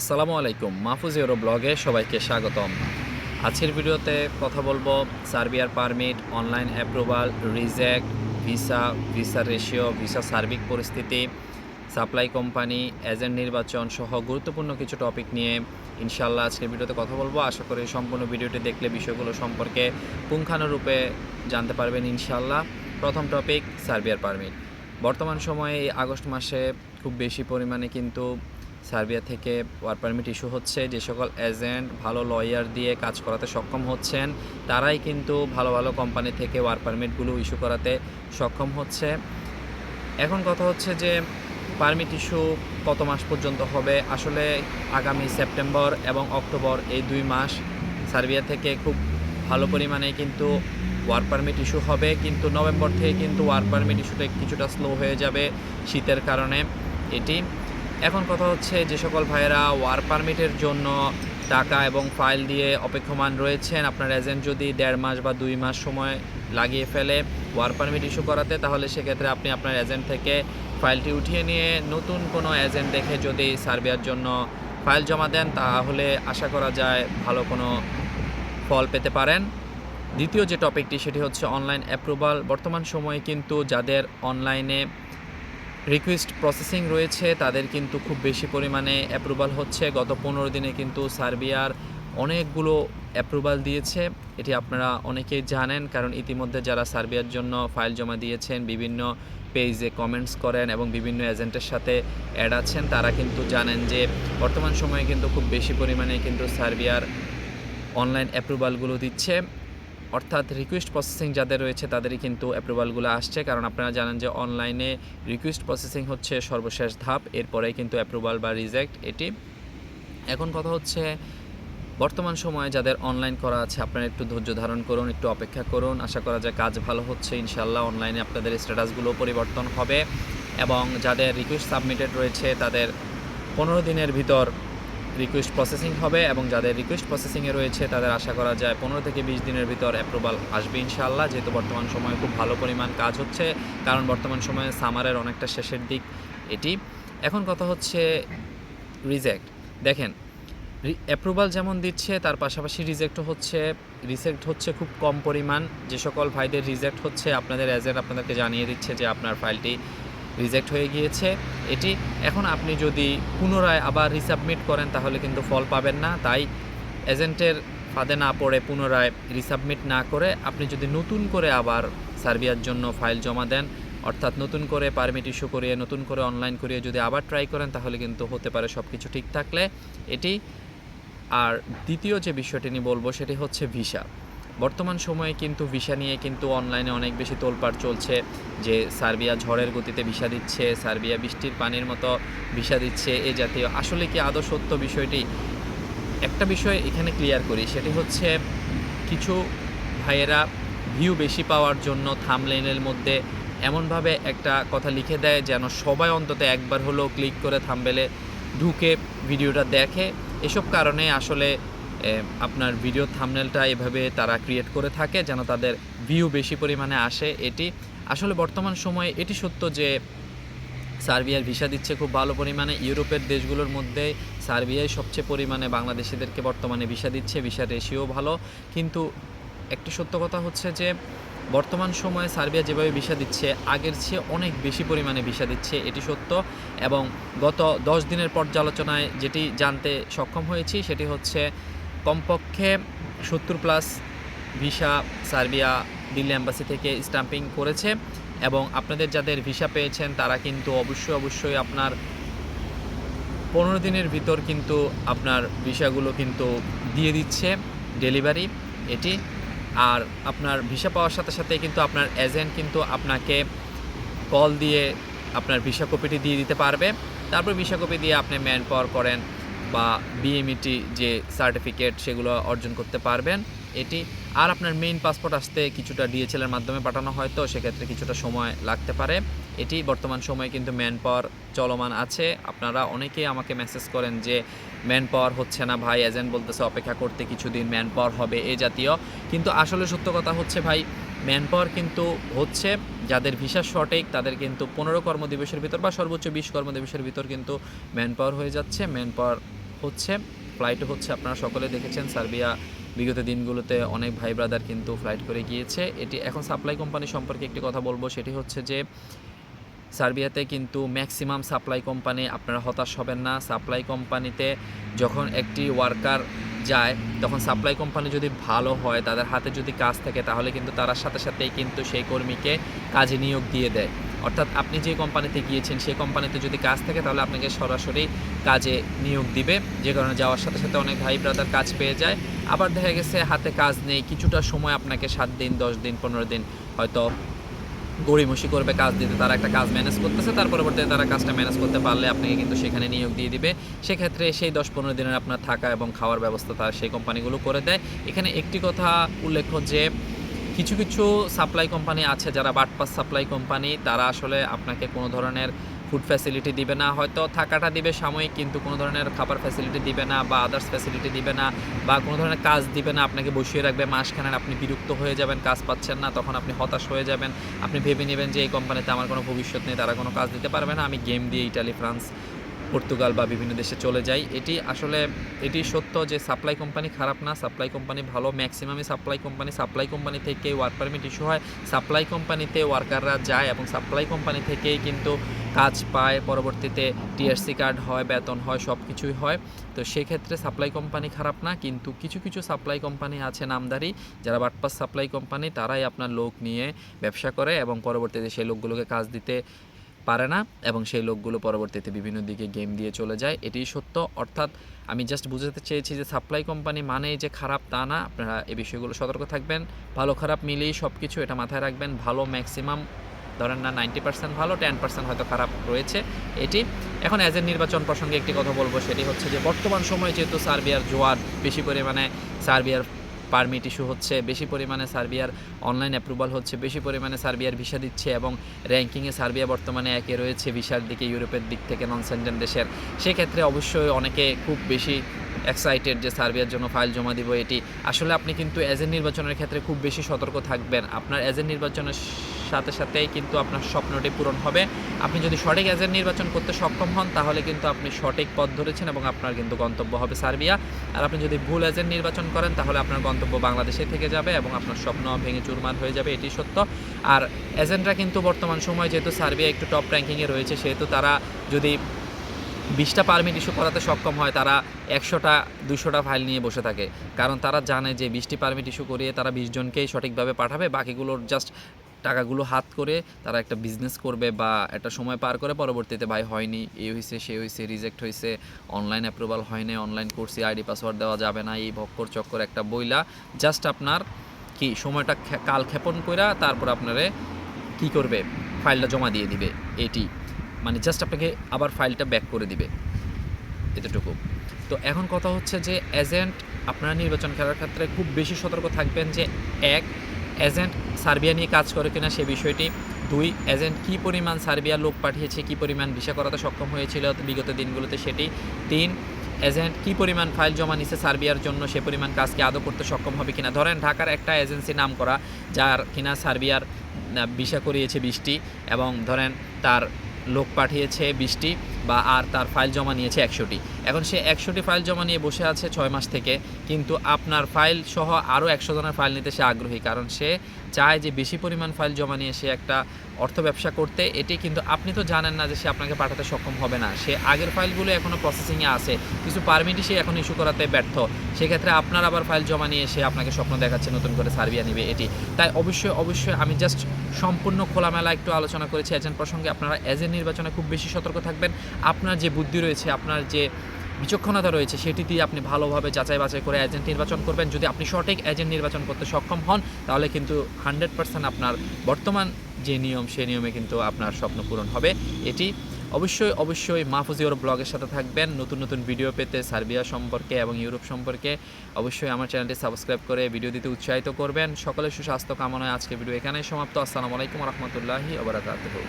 আসসালামু আলাইকুম, মাহফুজ ইউরো ব্লগে সবাইকে স্বাগতম। আজকের ভিডিওতে কথা বলব সার্বিয়ার permit, online approval, reject, visa visa ratio, visa সার্বিক পরিস্থিতি, সাপ্লাই কোম্পানি, এজেন্ট নির্বাচন সহ গুরুত্বপূর্ণ কিছু টপিক নিয়ে ইনশাল্লাহ আজকের ভিডিওতে কথা বলব। আশা করি সম্পূর্ণ ভিডিওটি দেখলে বিষয়গুলো সম্পর্কে পুঙ্খানুরূপে জানতে পারবেন ইনশাল্লাহ প্রথম টপিক, সার্বিয়ার পারমিট। বর্তমান সময়ে এই আগস্ট মাসে খুব বেশি পরিমাণে কিন্তু সার্বিয়া থেকে ওয়ার্ক পারমিট ইস্যু হচ্ছে, যে সকল এজেন্ট ভালো লয়ার দিয়ে কাজ করাতে সক্ষম হচ্ছেন, তারাই কিন্তু ভালো ভালো কোম্পানি থেকে ওয়ার্ক পারমিটগুলো ইস্যু করাতে সক্ষম হচ্ছে। এখন কথা হচ্ছে যে পারমিট ইস্যু কত মাস পর্যন্ত হবে? আসলে আগামী সেপ্টেম্বর এবং অক্টোবর এই দুই মাস সার্বিয়া থেকে খুব ভালো পরিমাণে কিন্তু ওয়ার্ক পারমিট ইস্যু হবে, কিন্তু নভেম্বর থেকে কিন্তু ওয়ার্ক পারমিট ইস্যুটা কিছুটা স্লো হয়ে যাবে শীতের কারণে। এটি এখন কথা হচ্ছে যে সকল ভাইয়েরা ওয়ার পারমিটের জন্য টাকা এবং ফাইল দিয়ে অপেক্ষমান রয়েছেন। আপনার এজেন্ট যদি দেড় মাস বা দুই মাস সময় লাগিয়ে ফেলে ওয়ার পারমিট ইস্যু করাতে, তাহলে সেক্ষেত্রে আপনি আপনার এজেন্ট থেকে ফাইলটি উঠিয়ে নিয়ে নতুন কোনো এজেন্ট দেখে যদি সার্বিয়ার জন্য ফাইল জমা দেন, তাহলে আশা করা যায় ভালো কোনো ফল পেতে পারেন। দ্বিতীয় যে টপিকটি, সেটি হচ্ছে অনলাইন অ্যাপ্রুভাল বর্তমান সময়ে কিন্তু যাদের অনলাইনে রিকোয়েস্ট প্রসেসিং রয়েছে, তাদের কিন্তু খুব বেশি পরিমাণে অ্যাপ্রুভাল হচ্ছে। গত পনেরো দিনে কিন্তু সার্বিয়ার অনেকগুলো অ্যাপ্রুভাল দিয়েছে, এটি আপনারা অনেকেই জানেন, কারণ ইতিমধ্যে যারা সার্বিয়ার জন্য ফাইল জমা দিয়েছেন, বিভিন্ন পেজে কমেন্টস করেন এবং বিভিন্ন এজেন্টের সাথে অ্যাড আছেন, তারা কিন্তু জানেন যে বর্তমান সময়ে কিন্তু খুব বেশি পরিমাণে কিন্তু সার্বিয়ার অনলাইন অ্যাপ্রুভালগুলো দিচ্ছে। অর্থাৎ রিকোয়েস্ট প্রসেসিং যাদের রয়েছে, তাদেরই কিন্তু অ্যাপ্রুভালগুলো আসছে। কারণ আপনারা জানেন যে অনলাইনে রিকোয়েস্ট প্রসেসিং হচ্ছে সর্বশেষ ধাপ, এরপরেই কিন্তু অ্যাপ্রুভাল বা রিজেক্ট এটি। এখন কথা হচ্ছে, বর্তমান সময়ে যাদের অনলাইন করা আছে, আপনারা একটু ধৈর্য ধারণ করুন, একটু অপেক্ষা করুন। আশা করা যায় কাজ ভালো হচ্ছে ইনশাল্লাহ অনলাইনে আপনাদের স্ট্যাটাসগুলো পরিবর্তন হবে। এবং যাদের রিকোয়েস্ট সাবমিটেড রয়েছে, তাদের পনেরো দিনের ভিতর রিকোয়েস্ট প্রসেসিং হবে এবং যাদের রিকোয়েস্ট প্রসেসিংয়ে রয়েছে, তাদের আশা করা যায় পনেরো থেকে বিশ দিনের ভিতর অ্যাপ্রুভাল আসবে ইনশাআল্লাহ। যেহেতু বর্তমান সময়ে খুব ভালো পরিমাণ কাজ হচ্ছে, কারণ বর্তমান সময়ে সামারের অনেকটা শেষের দিক এটি। এখন কথা হচ্ছে রিজেক্ট দেখেন অ্যাপ্রুভাল যেমন দিচ্ছে, তার পাশাপাশি রিজেক্ট হচ্ছে রিজেক্ট হচ্ছে খুব কম পরিমাণ। যে সকল ভাইদের রিজেক্ট হচ্ছে, আপনাদের এজেন্ট আপনাদেরকে জানিয়ে দিচ্ছে যে আপনার ফাইলটি রিজেক্ট হয়ে গিয়েছে। এটি এখন আপনি যদি পুনরায় আবার রিসাবমিট করেন, তাহলে কিন্তু ফল পাবেন না। তাই এজেন্টের ফাঁদে না পড়ে পুনরায় রিসাবমিট না করে আপনি যদি নতুন করে আবার সার্বিয়ার জন্য ফাইল জমা দেন, অর্থাৎ নতুন করে পারমিট ইস্যু করিয়ে, নতুন করে অনলাইন করিয়ে যদি আবার ট্রাই করেন, তাহলে কিন্তু হতে পারে সব কিছু ঠিক থাকলে। এটি আর দ্বিতীয় যে বিষয়টি নিয়ে বলব, সেটি হচ্ছে ভিসা বর্তমান সময়ে কিন্তু ভিসা নিয়ে কিন্তু অনলাইনে অনেক বেশি তোলপাড় চলছে, যে সার্বিয়া ঝড়ের গতিতে ভিসা দিচ্ছে, সার্বিয়া বৃষ্টির পানির মতো ভিসা দিচ্ছে এ জাতীয়। আসলে কি আদৌ সত্য বিষয়টি? একটা বিষয় এখানে ক্লিয়ার করি, সেটি হচ্ছে কিছু ভাইয়েরা ভিউ বেশি পাওয়ার জন্য থামলেনের মধ্যে এমনভাবে একটা কথা লিখে দেয়, যেন সবাই অন্তত একবার হলেও ক্লিক করে থামবেলে ঢুকে ভিডিওটা দেখে। এসব কারণে আসলে আপনার ভিডিও থামনেলটা এভাবে তারা ক্রিয়েট করে থাকে যেন তাদের ভিউ বেশি পরিমাণে আসে এটি। আসলে বর্তমান সময়ে এটি সত্য যে সার্বিয়ার ভিসা দিচ্ছে খুব ভালো পরিমাণে। ইউরোপের দেশগুলোর মধ্যে সার্বিয়ায় সবচেয়ে পরিমাণে বাংলাদেশিদেরকে বর্তমানে ভিসা দিচ্ছে ভিসার রেশিও ভালো। কিন্তু একটি সত্য কথা হচ্ছে যে বর্তমান সময়ে সার্বিয়া যেভাবে ভিসা দিচ্ছে, আগের চেয়ে অনেক বেশি পরিমাণে ভিসা দিচ্ছে, এটি সত্য। এবং গত দশ দিনের পর্যালোচনায় যেটি জানতে সক্ষম হয়েছি সেটি হচ্ছে কমপক্ষে সত্তর plus visa Serbia Delhi embassy থেকে স্টাম্পিং করেছে এবং আপনাদের যাদের ভিসা পেয়েছেন, তারা কিন্তু অবশ্যই অবশ্যই আপনার পনেরো দিনের ভিতর কিন্তু আপনার ভিসাগুলো কিন্তু দিয়ে দিচ্ছে ডেলিভারি এটি। আর আপনার ভিসা পাওয়ার সাথে সাথে কিন্তু আপনার এজেন্ট কিন্তু আপনাকে কল দিয়ে আপনার ভিসা কপিটি দিয়ে দিতে পারবে। তারপর ভিসা কপি দিয়ে আপনি ম্যান পাওয়ার করেন বা বিএমইটি যে সার্টিফিকেট সেগুলো অর্জন করতে পারবেন, এটি আর আপনার মেইন পাসপোর্ট আসতে কিছুটা ডিএচএলের মাধ্যমে পাঠানো হয়, তো সেক্ষেত্রে কিছুটা সময় লাগতে পারে। এটি বর্তমান সময়ে কিন্তু ম্যান পাওয়ার চলমান আছে। আপনারা অনেকেই আমাকে মেসেজ করেন যে ম্যান পাওয়ার হচ্ছে না ভাই এজেন্ট বলতেছে অপেক্ষা করতে কিছুদিন ম্যান পাওয়ার হবে, এ জাতীয়। কিন্তু আসলে সত্য কথা হচ্ছে ভাই ম্যান পাওয়ার কিন্তু হচ্ছে, যাদের ভিসা সঠিক, তাদের কিন্তু পনেরো কর্মদিবসের ভিতর বা সর্বোচ্চ বিশ কর্মদিবসের ভিতর কিন্তু ম্যান পাওয়ার হয়ে যাচ্ছে। ম্যান পাওয়ার হচ্ছে ফ্লাইটও হচ্ছে আপনারা সকলে দেখেছেন, সার্বিয়া বিগত দিনগুলোতে অনেক ভাই ব্রাদার কিন্তু ফ্লাইট করে গিয়েছে। এটি এখন সাপ্লাই কোম্পানি সম্পর্কে একটি কথা বলব, সেটি হচ্ছে যে, সার্বিয়াতে কিন্তু ম্যাক্সিমাম সাপ্লাই কোম্পানি আপনারা হতাশ হবেন না। সাপ্লাই কোম্পানিতে যখন একটি ওয়ার্কার যায়, তখন সাপ্লাই কোম্পানি যদি ভালো হয়, তাদের হাতে যদি কাজ থাকে, তাহলে কিন্তু তারা সাথে সাথেই কিন্তু সেই কর্মীকে কাজে নিয়োগ দিয়ে দেয়। অর্থাৎ আপনি যে কোম্পানিতে গিয়েছেন সেই কোম্পানিতে যদি কাজ থাকে, তাহলে আপনাকে সরাসরি কাজে নিয়োগ দিবে। যে কারণে যাওয়ার সাথে সাথে অনেক ভাই ব্রাদার কাজ পেয়ে যায়। আবার দেখা গেছে হাতে কাজ নেই, কিছুটা সময় আপনাকে সাত দিন, দশ দিন, পনেরো দিন হয়তো গড়িমসি করবে কাজ দিতে। তারা একটা কাজ ম্যানেজ করতেছে, তার পরবর্তীতে তারা কাজটা ম্যানেজ করতে পারলে আপনাকে কিন্তু সেখানে নিয়োগ দিয়ে দিবে। সেক্ষেত্রে সেই দশ পনেরো দিনের আপনার থাকা এবং খাওয়ার ব্যবস্থা তার সেই কোম্পানিগুলো করে দেয়। এখানে একটি কথা উল্লেখ্য যে কিছু কিছু সাপ্লাই কোম্পানি আছে যারা বাটপাস সাপ্লাই কোম্পানি তারা আসলে আপনাকে কোনো ধরনের ফুড ফ্যাসিলিটি দিবে না। হয়তো থাকাটা দিবে সাময়িক, কিন্তু কোনো ধরনের খাবার ফ্যাসিলিটি দিবে না বা আদার্স ফ্যাসিলিটি দিবে না বা কোনো ধরনের কাজ দিবে না, আপনাকে বসিয়ে রাখবে। মাসখানেক আপনি বিরক্ত হয়ে যাবেন, কাজ পাচ্ছেন না, তখন আপনি হতাশ হয়ে যাবেন। আপনি ভেবে নেবেন যে এই কোম্পানিতে আমার কোনো ভবিষ্যৎ নেই, তারা কোনো কাজ দিতে পারবে না। আমি গেম দিয়ে ইটালি ফ্রান্স পর্তুগাল বা বিভিন্ন দেশে চলে যাই এটি আসলে, এটি সত্য যে সাপ্লাই কোম্পানি খারাপ না সাপ্লাই কোম্পানি ভালো ম্যাক্সিমামই সাপ্লাই কোম্পানি সাপ্লাই কোম্পানি থেকে ওয়ার্ক পারমিট ইস্যু হয়। সাপ্লাই কোম্পানিতে ওয়ার্কাররা যায় এবং সাপ্লাই কোম্পানি থেকেই কিন্তু কাজ পায়, পরবর্তীতে টিআরসি কার্ড হয়, বেতন হয় সব কিছুই হয়। তো সেক্ষেত্রে সাপ্লাই কোম্পানি খারাপ না, কিন্তু কিছু কিছু সাপ্লাই কোম্পানি আছে নামদারি। যারা বাটপাস সাপ্লাই কোম্পানি তারাই আপনার লোক নিয়ে ব্যবসা করে এবং পরবর্তীতে সেই লোকগুলোকে কাজ দিতে পারে না এবং সেই লোকগুলো পরবর্তীতে বিভিন্ন দিকে গেম দিয়ে চলে যায় এটি সত্য। অর্থাৎ আমি জাস্ট বুঝাতে চেয়েছি যে সাপ্লাই কোম্পানি মানেই যে খারাপ তা না। আপনারা এই বিষয়গুলো সতর্ক থাকবেন। ভালো খারাপ মিলেই সব কিছু এটা মাথায় রাখবেন। ভালো ম্যাক্সিমাম ধরেন না নাইনটি পার্সেন্ট ভালো টেন পার্সেন্ট হয়তো খারাপ রয়েছে এটি। এখন অ্যাজ এ নির্বাচন প্রসঙ্গে একটি কথা বলব, সেটি হচ্ছে যে বর্তমান সময়ে যেহেতু সার্বিয়ার জোয়ার বেশি পরিমাণে, সার্বিয়ার পারমিট ইস্যু হচ্ছে, বেশি পরিমাণে সার্বিয়ার অনলাইন অ্যাপ্রুভাল হচ্ছে, বেশি পরিমাণে সার্বিয়ার ভিসা দিচ্ছে এবং র্যাঙ্কিংয়ে সার্বিয়া বর্তমানে একে রয়েছে ভিসার দিকে ইউরোপের দিক থেকে নন সেন্টেন দেশের। সেক্ষেত্রে অবশ্যই অনেকে খুব বেশি এক্সাইটেড যে সার্বিয়ার জন্য ফাইল জমা দিব এটি। আসলে আপনি কিন্তু এজেন্ট নির্বাচনের ক্ষেত্রে খুব বেশি সতর্ক থাকবেন। আপনার এজেন্ট নির্বাচনের সাথে সাথেই কিন্তু আপনার স্বপ্নটি পূরণ হবে। আপনি যদি সঠিক এজেন্ট নির্বাচন করতে সক্ষম হন, তাহলে কিন্তু আপনি সঠিক পথ ধরেছেন এবং আপনার কিন্তু গন্তব্য হবে সার্বিয়া। আর আপনি যদি ভুল এজেন্ট নির্বাচন করেন, তাহলে আপনার গন্তব্য বাংলাদেশে থেকে যাবে এবং আপনার স্বপ্ন ভেঙে চুরমার হয়ে যাবে, এটি সত্য। আর এজেন্টরা কিন্তু বর্তমান সময় যেহেতু সার্বিয়া একটু টপ র্যাঙ্কিংয়ে রয়েছে, সেহেতু তারা যদি বিশটা পারমিট ইস্যু করাতে সক্ষম হয়, তারা একশোটা দুশোটা ফাইল নিয়ে বসে থাকে। কারণ তারা জানে যে বিশটি পারমিট ইস্যু করিয়ে তারা বিশজনকেই সঠিকভাবে পাঠাবে, বাকিগুলোর জাস্ট টাকাগুলো হাত করে তারা একটা বিজনেস করবে বা একটা সময় পার করে পরবর্তীতে ভাই হয়নি, এ হয়েছে সে হয়েছে রিজেক্ট হয়েছে অনলাইন অ্যাপ্রুভাল হয়নি অনলাইন করছি আইডি পাসওয়ার্ড দেওয়া যাবে না, এই ভক্কর চক্কর একটা বইলা জাস্ট আপনার কি সময়টা কাল ক্ষেপণ কইরা তারপর আপনারে কি করবে? ফাইলটা জমা দিয়ে দিবে, এটি। মানে জাস্ট আপনাকে আবার ফাইলটা ব্যাক করে দিবে, এতটুকু। তো এখন কথা হচ্ছে যে এজেন্ট আপনারা নির্বাচন করার ক্ষেত্রে খুব বেশি সতর্ক থাকবেন যে, এক এজেন্ট সার্বিয়া নিয়ে কাজ করে কিনা সে বিষয়টি, দুই, এজেন্ট কী পরিমাণ সার্বিয়া লোক পাঠিয়েছে, কী পরিমাণ ভিসা করাতে সক্ষম হয়েছিল বিগত দিনগুলোতে সেটি, তিন, এজেন্ট কী পরিমাণ ফাইল জমা নিছে সার্বিয়ার জন্য, সে পরিমাণ কাজকে আদৌ করতে সক্ষম হবে কিনা? ধরেন ঢাকার একটা এজেন্সি নাম করা যার কিনা সার্বিয়ার ভিসা করিয়েছে বিশটি এবং ধরেন তার লোক পাঠিয়েছে বিশটি বা আর তার ফাইল জমা নিয়েছে একশোটি। এখন সে একশোটি ফাইল জমা নিয়ে বসে আছে ছয় মাস থেকে, কিন্তু আপনার ফাইল সহ আরও একশো জনের ফাইল নিতে সে আগ্রহী, কারণ সে চায় যে বেশি পরিমাণ ফাইল জমা নিয়ে সে একটা অর্থ ব্যবসা করতে। এটি কিন্তু আপনি তো জানেন না যে সে আপনাকে পাঠাতে সক্ষম হবে না। সে আগের ফাইলগুলো এখনও প্রসেসিংয়ে আছে, কিছু পারমিটই সে এখন ইস্যু করাতে ব্যর্থ। সেক্ষেত্রে আপনার আবার ফাইল জমা নিয়ে সে আপনাকে স্বপ্ন দেখাচ্ছে নতুন করে সার্বিয়া নেবে এটি। তাই অবশ্যই অবশ্যই আমি জাস্ট সম্পূর্ণ খোলামেলা একটু আলোচনা করেছি। এজেন্ট প্রসঙ্গে আপনারা এজেন্ট নির্বাচনে খুব বেশি সতর্ক থাকবেন। আপনার যে বুদ্ধি রয়েছে, আপনার যে বিচক্ষণতা রয়েছে, সেটি দিয়ে আপনি ভালোভাবে যাচাই বাছাই করে এজেন্ট নির্বাচন করবেন। যদি আপনি সঠিক এজেন্ট নির্বাচন করতে সক্ষম হন, তাহলে কিন্তু হান্ড্রেড পার্সেন্ট আপনার বর্তমান যে নিয়ম সেই নিয়মে কিন্তু আপনার স্বপ্ন পূরণ হবে। এটি অবশ্যই অবশ্যই মাহফুজ ব্লগের সাথে থাকবেন। নতুন নতুন ভিডিও পেতে সার্বিয়া সম্পর্কে এবং ইউরোপ সম্পর্কে অবশ্যই আমার চ্যানেলটি সাবস্ক্রাইব করে ভিডিও দিতে উৎসাহিত করবেন। সকলের সুস্বাস্থ্য কামনায় আজকে ভিডিও এখানেই সমাপ্ত। আসসালামু আলাইকুম রহমতুল্লাহি ওবরাকাতুহু